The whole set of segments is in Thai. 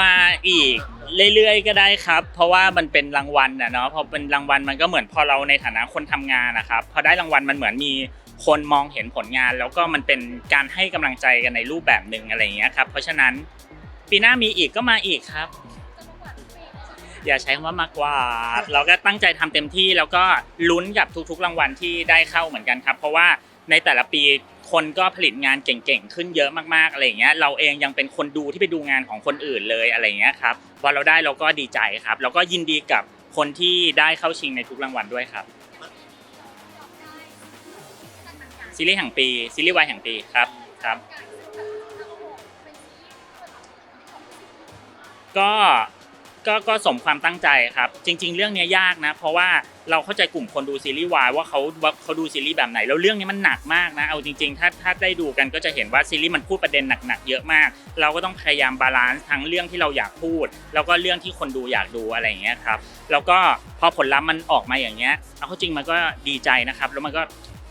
มาอีกเรื่อยๆก็ได้ครับ เพราะว่ามันเป็นรางวัลนะเนาะพอเป็นรางวัลมันก็เหมือนพอเราในฐานะคนทำงานนะครับพอได้รางวัลมันเหมือนมีคนมองเห็นผลงาน แล้วก็มันเป็นการให้กำลังใจกันในรูปแบบหนึ่งอะไรอย่างเงี้ยครับเพราะฉะนั้นปีหน้ามีอีกก็มาอีกครับ อย่าใช้คำว่ามากกว่า เราก็ตั้งใจทำเต็มที่แล้วก็ลุ้นกับทุกๆรางวัลที่ได้เข้าเหมือนกันครับ เพราะว่า ในแต่ละปีคนก็ผลิตงานเก่งๆ ขึ้นเยอะมากๆอะไรอย่างเงี้ยเราเองยังเป็นคนดูที่ไปดูงานของคนอื่นเลยอะไรอย่างเงี้ยครับพอเราได้เราก็ดีใจครับ แล้วก็ยินดีกับคนที่ได้เข้าชิงในทุกรางวัลด้วยครับ ซีรีส์แห่งปี ซีรีส์วายแห่งปีครับครับ ก็ ก็ก็สมความตั้งใจครับ จริง ๆ เรื่องนี้ยากนะ เพราะว่าเราเข้าใจกลุ่มคนดูซีรีส์วายว่าเขาว่าเขาดูซีรีส์แบบไหนแล้วเรื่องนี้มันหนักมากนะเอาจริงๆ ถ้าถ้าได้ดูกันก็จะเห็นว่าซีรีส์มันพูดประเด็นหนักๆเยอะมาก เราก็ต้องพยายามบาลานซ์ทั้งเรื่องที่เราอยากพูด แล้วก็เรื่องที่คนดูอยากดูอะไรอย่างเงี้ยครับแล้วก็พอผลลัพธ์มันออกมาอย่างเงี้ยเอาเข้าจริงมันก็ดีใจนะครับแล้วมันก็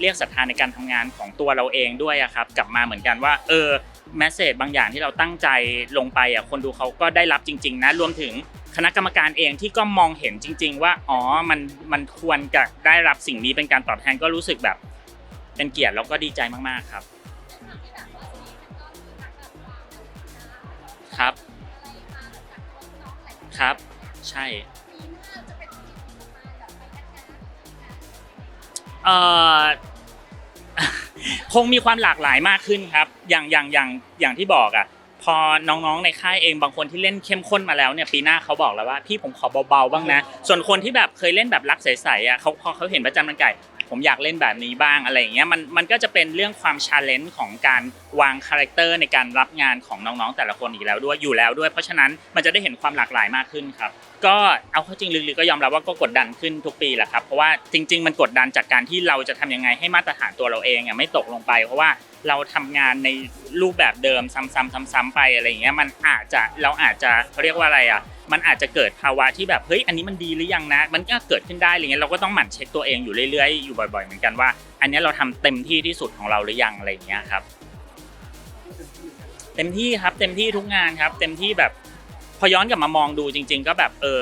เรียกศรัทธาในการทำงานของตัวเราเองด้วยครับกลับมาเหมือนกันว่า เออแมสเซจบางอย่างที่เราตั้งใจลงไปอะคนดูเขาก็ได้รับจริง ๆ นะรวมถึง คณะกรรมการเองที่ก็มองเห็นจริง ๆ ว่าอ๋อมันมันควรจะได้รับสิ่งนี้เป็นการตอบแทนก็รู้สึกแบบเป็นเกียรติแล้วก็ดีใจมากๆครับ ครับ ครับ ใช่เอ่อคงมีความหลากหลายมากขึ้นครับ อย่างอย่างอย่างอย่างที่บอกอะ อน้องๆในค่ายเองบางคนที่เล่นเข้มข้นมาแล้วเนี่ยปีหน้าเขาบอกแล้วว่าพี่ผมขอเบาๆบ้างนะ ส่วนคนที่แบบเคยเล่นแบบรักใสๆอะเขาพอเขาเห็นประจันมันไก่ ผมอยากเล่นแบบนี้บ้างอะไรอย่างเงี้ยมันมันก็จะเป็นเรื่องความชาเลนจ์ของการวางคาแรคเตอร์ในการรับงานของน้องๆแต่ละคนอีกแล้วด้วยอยู่แล้วด้วย เพราะฉะนั้นมันจะได้เห็นความหลากหลายมากขึ้นครับก็เอาเข้าจริงลึกๆก็ยอมรับว่าก็กดดันขึ้นทุกปีแหละครับเพราะว่าจริง ๆ มันกดดันจากการที่เราจะทำยังไงให้มาตรฐานตัวเราเองอะไม่ตกลงไป เพราะว่าเราทำงานในรูปแบบเดิมซ้ำๆซ้ำๆไปอะไรอย่างเงี้ยมันอาจจะเราอาจจะเขาเรียกว่าอะไรอะ มันอาจจะเกิดภาวะที่แบบเฮ้ยอันนี้มันดีหรือยังนะ มันก็เกิดขึ้นได้อะไรเงี้ยเราก็ต้องหมั่นเช็คตัวเองอยู่เรื่อยๆอยู่บ่อยๆเหมือนกันว่า อันนี้เราทำเต็มที่ที่สุดของเราหรือยังอะไรเงี้ยครับ เต็มที่ครับเต็มที่ทุกงานครับ เต็มที่แบบพอย้อนกลับมามองดูจริง ๆ ก็แบบเออ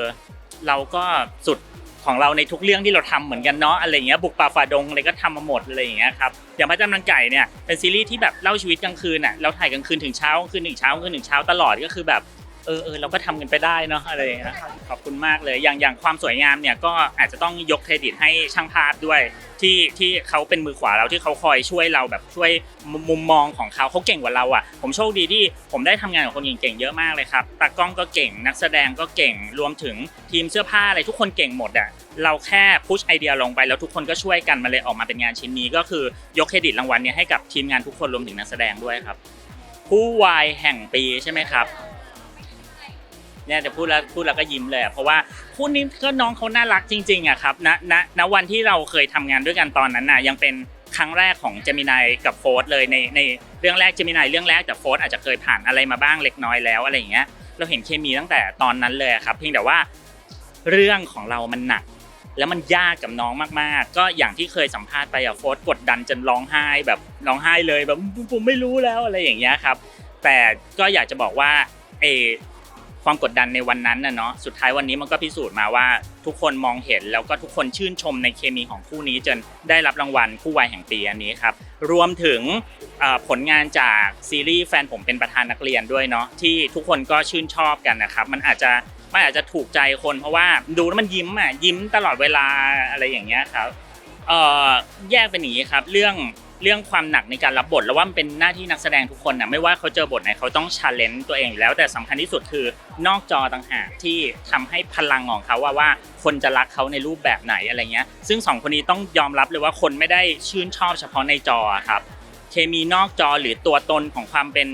เราก็สุดของเราในทุกเรื่องที่เราทำเหมือนกันเนาะอะไรเงี้ยบุกป่าฝ่าดงอะไรก็ทำมาหมดอะไรอย่างเงี้ยครับอย่างพระจำนันไก่เนี่ยเป็นซีรีส์ที่แบบเล่าชีวิตกลางคืนอะเราถ่ายกลางคืนถึงเช้ากลางคืนถึงเช้ากลางคืนถึงเช้าตลอดก็คือแบบ เออเออเราก็ทำกันไปได้เนาะอะไรอย่างเงี้ยขอบคุณมากเลยอย่างอย่างความสวยงามเนี่ยก็อาจจะต้องยกเครดิตให้ช่างภาพด้วย ที่ที่เขาเป็นมือขวาเราที่เขาคอยช่วยเราแบบช่วยมุมมองของเขาเขาเก่งกว่าเราอะ ผมโชคดีที่ผมได้ทำงานกับคนเก่งๆเยอะมากเลยครับตากล้องก็เก่ง นักแสดงก็เก่งรวมถึงทีมเสื้อผ้าอะไรทุกคนเก่งหมดอะเราแค่พุชไอเดียลงไปแล้วทุกคนก็ช่วยกันมาเลยออกมาเป็นงานชิ้นนี้ ก็คือยกเครดิตรางวัลเนี้ให้กับทีมงานทุกคนรวมถึงนักแสดงด้วยครับผู้วายแห่งปีใช่ไหมครับ เนี่ยจะพูดแล้วพูดแล้วก็ยิ้มเลยอะเพราะว่าคู่นี้ก็น้องเขาน่ารักจริงๆอะครับณณณวันที่เราเคยทำงานด้วยกันตอนนั้นน่ะยังเป็นครั้งแรกของเจมินายกับโฟร์เลยในในเรื่องแรกเจมินายเรื่องแรกแต่โฟร์อาจจะเคยผ่านอะไรมาบ้างเล็กน้อยแล้วอะไรอย่างเงี้ยเราเห็นเคมีตั้งแต่ตอนนั้นเลยอะครับเพียงแต่ว่าเรื่องของเรามันหนัก แล้วมันยากกับน้องมากๆ ก็อย่างที่เคยสัมภาษณ์ไปอะโฟร์กดดันจนร้องไห้แบบร้องไห้เลยแบบผมไม่รู้แล้วอะไรอย่างเงี้ยครับ แต่ก็อยากจะบอกว่าเอ ความกดดันในวันนั้นนะเนาะสุดท้ายวันนี้มันก็พิสูจน์มาว่าทุกคนมองเห็นแล้วก็ทุกคนชื่นชมในเคมีของคู่นี้จนได้รับรางวัลคู่วายแห่งปีอันนี้ครับรวมถึงผลงานจากซีรีส์แฟนผมเป็นประธานนักเรียนด้วยเนาะที่ทุกคนก็ชื่นชอบกันนะครับมันอาจจะมันอาจจะถูกใจคนเพราะว่าดูแล้วมันยิ้มอะยิ้มตลอดเวลาอะไรอย่างเงี้ยครับเออแยกเป็นอย่างนี้ครับ เรื่อง เรื่องความหนักในการรับบท แล้วว่ามันเป็นหน้าที่นักแสดงทุกคนนะไม่ว่าเขาเจอบทไหนเขาต้องชาเลนจ์ตัวเองอยู่แล้ว แต่สำคัญที่สุดคือนอกจอต่างหากที่ทำให้พลังของเขาว่าว่าคนจะรักเขาในรูปแบบไหนอะไรเงี้ย ซึ่งสองคนนี้ต้องยอมรับเลยว่าคนไม่ได้ชื่นชอบเฉพาะในจอครับ เคมีนอกจอหรือตัวตนของความเป็น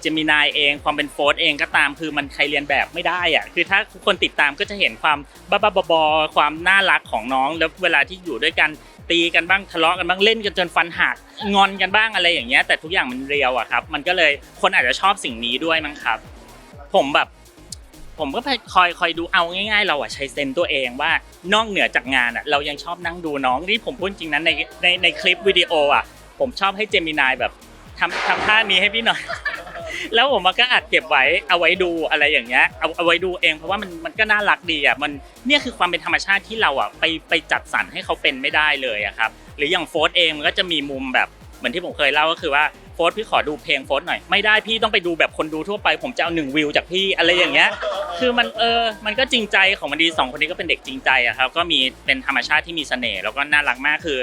เจมินายเองความเป็นโฟร์เองก็ตามคือมันใครเรียนแบบไม่ได้อะคือถ้าคนติดตามก็จะเห็นความบ้าๆบอๆความน่ารักของน้อง แล้วเวลาที่อยู่ด้วยกัน ตีกันบ้างทะเลาะกันบ้างเล่นกันจนฟันหักงอนกันบ้างอะไรอย่างเงี้ยแต่ทุกอย่างมันเรียวอะครับ มันก็เลยคนอาจจะชอบสิ่งนี้ด้วยมั้งครับ ผมแบบ ผมก็คอยคอยดูเอาง่าย ๆ เราอะใช้เซนส์ตัวเองว่านอกเหนือจากงานอะเรายังชอบนั่งดูน้องนี่ผมพูดจริงนะในในในคลิปวิดีโออะผมชอบให้เจมินายแบบทำทำท่านี้ให้พี่หน่อย แล้วผมก็อัดเก็บไว้เอาไว้ดูอะไรอย่างเงี้ยเอาเอาไว้ดูเองเพราะว่ามันมันก็น่ารักดีอะมันเนี่ยคือความเป็นธรรมชาติที่เราอะไปไปจัดสรรให้เขาเป็นไม่ได้เลยอะครับหรืออย่างโฟร์เองมันก็จะมีมุมแบบเหมือนที่ผมเคยเล่าก็คือว่าโฟร์พี่ขอดูเพลงโฟร์หน่อยไม่ได้พี่ต้องไปดูแบบคนดูทั่วไป ผมจะเอาหนึ่งวิวจากพี่อะไรอย่างเงี้ยคือมันเออมันก็จริงใจของมันดีสองคนนี้ก็เป็นเด็กจริงใจอะครับก็มีเป็นธรรมชาติที่มีเสน่ห์แล้วก็น่ารักมากคือ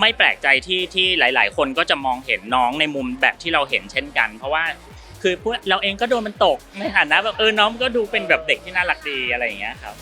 ไม่แปลกใจที่ที่หลาย ๆ คนก็จะมองเห็นน้องในมุมแบบที่เราเห็นเช่นกัน เพราะว่า คือพวกเราเองก็โดนมันตกในฐานะแบบเออน้องก็ดูเป็นแบบเด็กที่น่ารักดีอะไรอย่างเงี้ยครับ